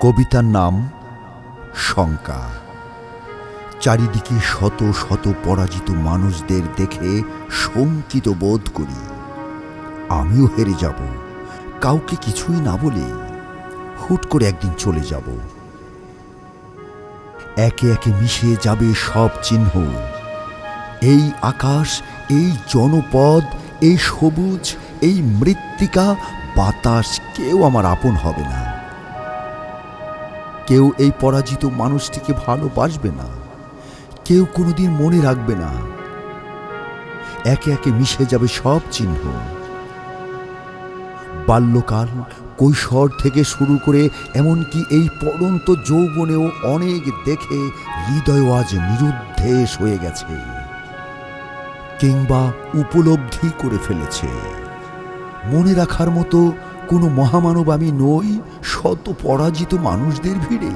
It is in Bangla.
কবিতার নাম শঙ্কা। চারিদিকে শত শত পরাজিত মানুষদের দেখে শঙ্কিত বোধ করি। আমিও হেরে যাব, কাউকে কিছুই না বলে হুট করে একদিন চলে যাব। একে একে মিশে যাবে সব চিহ্ন। এই আকাশ, এই জনপদ, এই সবুজ, এই মৃত্তিকা, বাতাস কেউ আমার আপন হবে না। কেউ এই পরাজিত মানুষটিকে ভালোবাসবে না। কেউ কোনোদিন মনে রাখবে না। একে একে মিশে যাবে সব চিহ্ন। বাল্যকাল, কৈশোর থেকে শুরু করে এমনকি এই পড়ন্ত যৌবনেও অনেক দেখে হৃদয় আজ নিরুদ্ধেশ হয়ে গেছে কিংবা উপলব্ধি করে ফেলেছে। মনে রাখার মতো কোনো মহামানব আমি নই শত পরাজিত মানুষদের ভিড়ে।